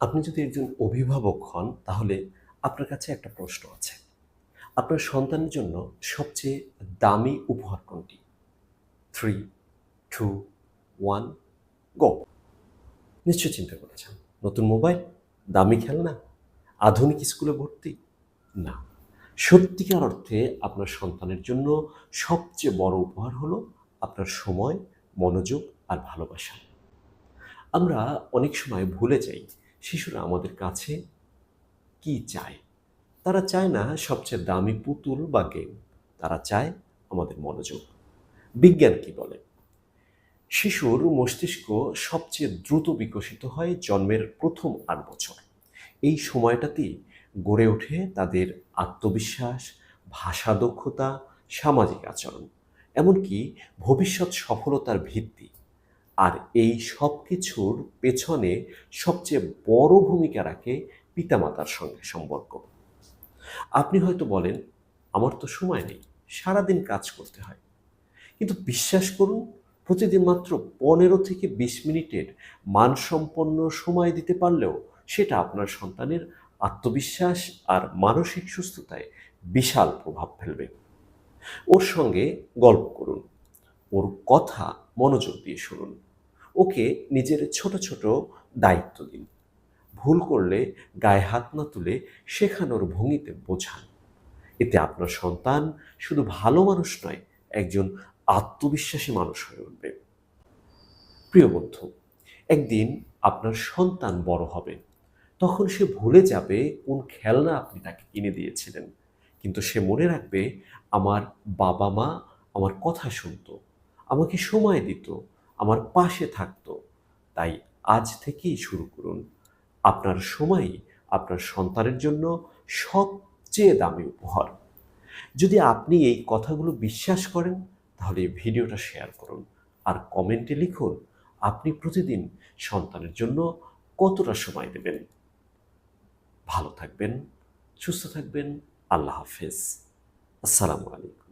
আপনি যদি একজন অভিভাবক হন, তাহলে আপনার কাছে একটা প্রশ্ন আছে। আপনার সন্তানের জন্য সবচেয়ে দামি উপহার কোনটি? থ্রি টু ওয়ান গো নিশ্চয় চিন্তা করেছেন। নতুন মোবাইল? দামি খেলনা? আধুনিক স্কুলে ভর্তি? না। সত্যিকার অর্থে আপনার সন্তানের জন্য সবচেয়ে বড় উপহার হলো আপনার সময়, মনোযোগ আর ভালোবাসা। আমরা অনেক সময় ভুলে যাই শিশুরা আমাদের কাছে কি চায়? তারা চায় না সবচেয়ে দামি পুতুল বা গেম। তারা চায় আমাদের মনোযোগ। বিজ্ঞান কি বলে? শিশুর মস্তিষ্ক সবচেয়ে দ্রুত বিকশিত হয় জন্মের প্রথম আট বছর। এই সময়টাতেই গড়ে ওঠে তাদের আত্মবিশ্বাস, ভাষা দক্ষতা, সামাজিক আচরণ। এমনকি ভবিষ্যৎ সফলতার ভিত্তি। আর এই সব কিছুর পেছনে সবচেয়ে বড় ভূমিকা রাখে পিতামাতার সঙ্গে সম্পর্ক। আপনি হয়তো বলেন, আমার তো সময় নেই, সারাদিন কাজ করতে হয়। কিন্তু বিশ্বাস করুন, প্রতিদিন মাত্র পনেরো থেকে বিশ মিনিটের মানসম্পন্ন সময় দিতে পারলেও সেটা আপনার সন্তানের আত্মবিশ্বাস আর মানসিক সুস্থতায় বিশাল প্রভাব ফেলবে। ওর সঙ্গে গল্প করুন, ওর কথা মনোযোগ দিয়ে শুনুন। ওকে নিজের ছোট ছোট দায়িত্ব দিন। ভুল করলে গায়ে হাত না তুলে শেখানোর ভঙ্গিতে বোঝান। এতে আপনার সন্তান শুধু ভালো মানুষ নয়, একজন আত্মবিশ্বাসী মানুষ হয়ে উঠবে। প্রিয় বন্ধু, একদিন আপনার সন্তান বড় হবে। তখন সে ভুলে যাবে কোন খেলনা আপনি তাকে কিনে দিয়েছিলেন। কিন্তু সে মনে রাখবে, আমার বাবা মা আমার কথা শুনতো, আমাকে সময় দিত আমার পাশে থাকতো। তাই আজ থেকেই শুরু করুন। আপনার সময়ই আপনার সন্তানের জন্য সবচেয়ে দামি উপহার। যদি আপনি এই কথাগুলো বিশ্বাস করেন, তাহলে এই ভিডিওটা শেয়ার করুন আর কমেন্টে লিখুন, আপনি প্রতিদিন সন্তানের জন্য কতটা সময় দেবেন। ভালো থাকবেন, সুস্থ থাকবেন, আল্লাহ হাফেজ। আসসালামু আলাইকুম।